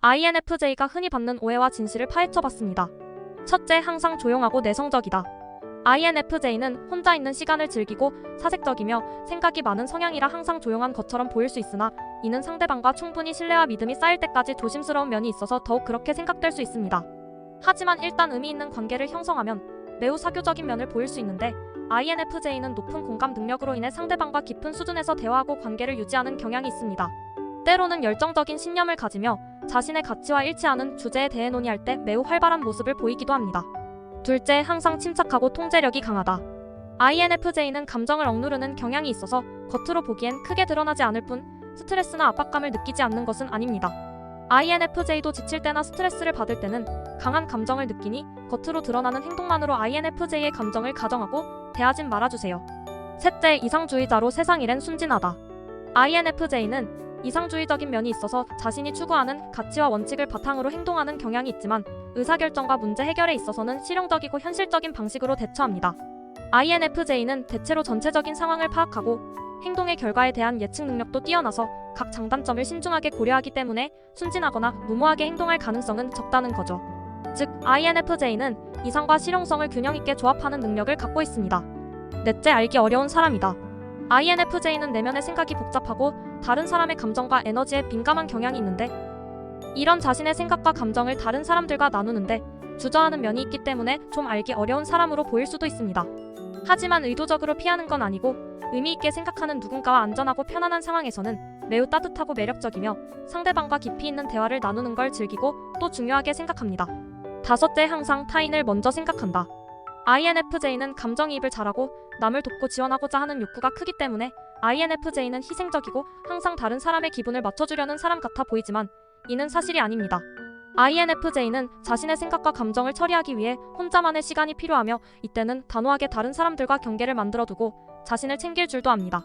INFJ가 흔히 받는 오해와 진실을 파헤쳐봤습니다. 첫째, 항상 조용하고 내성적이다. INFJ는 혼자 있는 시간을 즐기고 사색적이며 생각이 많은 성향이라 항상 조용한 것처럼 보일 수 있으나 이는 상대방과 충분히 신뢰와 믿음이 쌓일 때까지 조심스러운 면이 있어서 더욱 그렇게 생각될 수 있습니다. 하지만 일단 의미 있는 관계를 형성하면 매우 사교적인 면을 보일 수 있는데 INFJ는 높은 공감 능력으로 인해 상대방과 깊은 수준에서 대화하고 관계를 유지하는 경향이 있습니다. 때로는 열정적인 신념을 가지며 자신의 가치와 일치하는 주제에 대해 논의할 때 매우 활발한 모습을 보이기도 합니다. 둘째, 항상 침착하고 통제력이 강하다. INFJ는 감정을 억누르는 경향이 있어서 겉으로 보기엔 크게 드러나지 않을 뿐 스트레스나 압박감을 느끼지 않는 것은 아닙니다. INFJ도 지칠 때나 스트레스를 받을 때는 강한 감정을 느끼니 겉으로 드러나는 행동만으로 INFJ의 감정을 가정하고 대하진 말아주세요. 셋째, 이상주의자로 세상 일엔 순진하다. INFJ는 이상주의적인 면이 있어서 자신이 추구하는 가치와 원칙을 바탕으로 행동하는 경향이 있지만 의사결정과 문제 해결에 있어서는 실용적이고 현실적인 방식으로 대처합니다. INFJ는 대체로 전체적인 상황을 파악하고 행동의 결과에 대한 예측 능력도 뛰어나서 각 장단점을 신중하게 고려하기 때문에 순진하거나 무모하게 행동할 가능성은 적다는 거죠. 즉, INFJ는 이상과 실용성을 균형 있게 조합하는 능력을 갖고 있습니다. 넷째, 알기 어려운 사람이다. INFJ는 내면의 생각이 복잡하고 다른 사람의 감정과 에너지에 민감한 경향이 있는데 이런 자신의 생각과 감정을 다른 사람들과 나누는데 주저하는 면이 있기 때문에 좀 알기 어려운 사람으로 보일 수도 있습니다. 하지만 의도적으로 피하는 건 아니고 의미 있게 생각하는 누군가와 안전하고 편안한 상황에서는 매우 따뜻하고 매력적이며 상대방과 깊이 있는 대화를 나누는 걸 즐기고 또 중요하게 생각합니다. 다섯째, 항상 타인을 먼저 생각한다. INFJ는 감정이입을 잘하고 남을 돕고 지원하고자 하는 욕구가 크기 때문에 INFJ는 희생적이고 항상 다른 사람의 기분을 맞춰주려는 사람 같아 보이지만 이는 사실이 아닙니다. INFJ는 자신의 생각과 감정을 처리하기 위해 혼자만의 시간이 필요하며 이때는 단호하게 다른 사람들과 경계를 만들어두고 자신을 챙길 줄도 압니다.